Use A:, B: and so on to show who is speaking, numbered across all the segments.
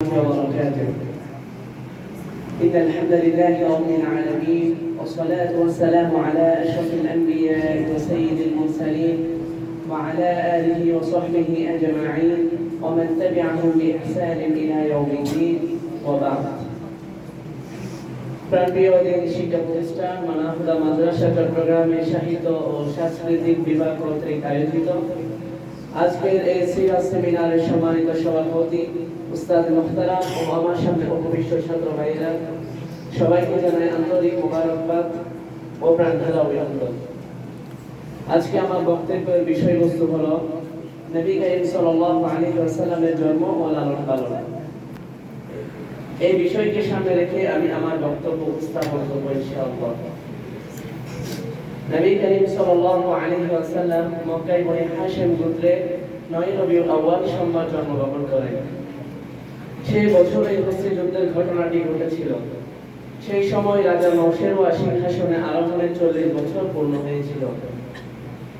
A: وبركاته إن الحمد لله رب العالمين والصلاة والسلام على أشرف الأنبياء وسيد المرسلين وعلى آله وصحبه أجمعين ومن تبعهم بإحسان إلى يوم الدين وبعد প্রাণপ্রিয় দিন শিক্ষা প্রতিষ্ঠান মানাহুদা মাদ্রাসা চট্টগ্রামের সাহিত্য ও সাংস্কৃতিক বিভাগ কর্তৃক আয়োজিত আজকের এই সিরাজ সেমিনারের সম্মানিত সভাপতি উস্তাদ মুখতারাম ও আমার সামনে উপবিষ্ট ছাত্র ভাইয়েরা, সবাইকে জানাই আন্তরিক মোবারকবাদ ও প্রাণ ঢালা অভিনন্দন। আজকে আমার বক্তব্যের বিষয়বস্তু হলো, নবী করিম সাল্লাল্লাহু আলাইহি ওয়াসাল্লামের জন্ম ও লালন পালন। এই বিষয়কে সামনে রেখে আমি আমার বক্তব্য উপস্থাপন করব ইনশাআল্লাহ। নবী করিম সাল্লাল্লাহু আলাইহি ওয়াসাল্লাম মক্কায় বনে হাশিম গোত্রে 9 রবিউল আউয়াল সোমবার জন্মগ্রহণ করেন। সেই বছরে যুদ্ধের ঘটনাটি ঘটেছিল। সেই সময় রাজা নৌশেরওয়া সিংহাসনে আরোহণের চল্লিশ বছর পূর্ণ হয়েছিল।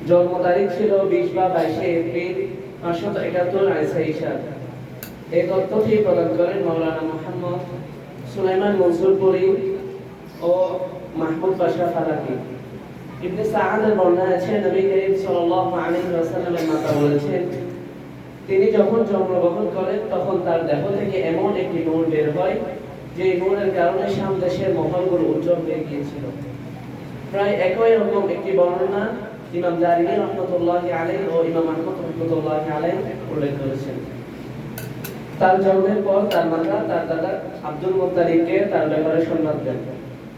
A: জন্ম তারিখ ছিল বিশ বা বাইশে এপ্রিল পাঁচশত একাত্তর আইসা ইশা এই তথ্যটি প্রদান করেন মৌলানা মোহাম্মদ সুলাইমান মনসুরপুরি ও মাহমুদ পাশা ফালাকি। ইবনে বর্ণনা আছে, নবী করিম সাল্লাল্লাহু আলাইহি ওয়াসাল্লামের মাতা বলেছেন, তিনি যখন জন্মগ্রহণ করেন, তখন তার দেহ থেকে এমন একটি নূর বের হয়, যে নূরের কারণে শাম দেশের মহলগুলো উজ্জ্বল হয়ে গিয়েছিল। প্রায় একই রকম একটি বর্ণনা ইমাম রহমতুল্লাহ আলাইহি ও ইমাম আহমদ রহমতুল্লাহ আলাইহি উল্লেখ করেছেন। তার জন্মের পর তার মাতা, তার দাদা আব্দুল মুত্তালিবকে তার ব্যাপারে সংবাদ দেন।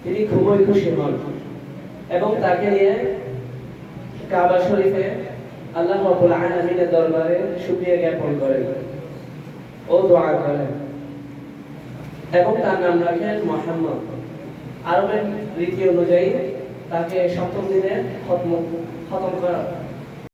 A: তিনি খুবই খুশি হন। এবং তাকে নিয়ে কাবা শরীফে আল্লাহ রাব্বুল আলামিনের দরবারে শুকরিয়া জ্ঞাপন করেন ও দোয়া করেন। এবং তার নাম রাখেন মোহাম্মদ। আরবের রীতি অনুযায়ী তাকে সপ্তম দিনে খতম খতম করা